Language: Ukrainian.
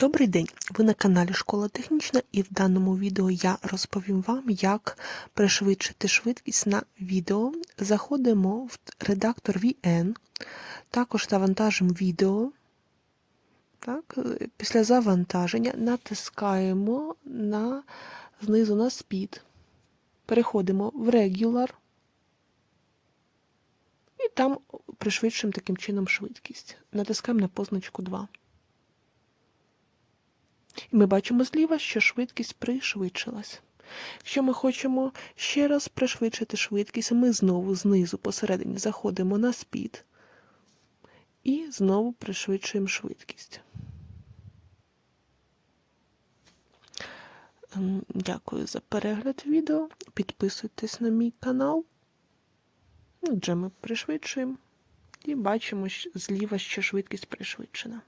Добрий день! Ви на каналі Школа Технічна і в даному відео я розповім вам, як пришвидшити швидкість на відео. Заходимо в редактор VN, також завантажимо відео. Так, е, Після завантаження натискаємо на, знизу на Speed, переходимо в Regular і там пришвидшуємо таким чином швидкість. Натискаємо на позначку 2. І ми бачимо зліва, що швидкість пришвидшилась. Якщо ми хочемо ще раз пришвидшити швидкість, ми знову знизу посередині заходимо на спід і знову пришвидшуємо швидкість. Ем, Дякую за перегляд відео. Підписуйтесь на мій канал. Отже, ми пришвидшуємо і бачимо зліва, що швидкість пришвидшена.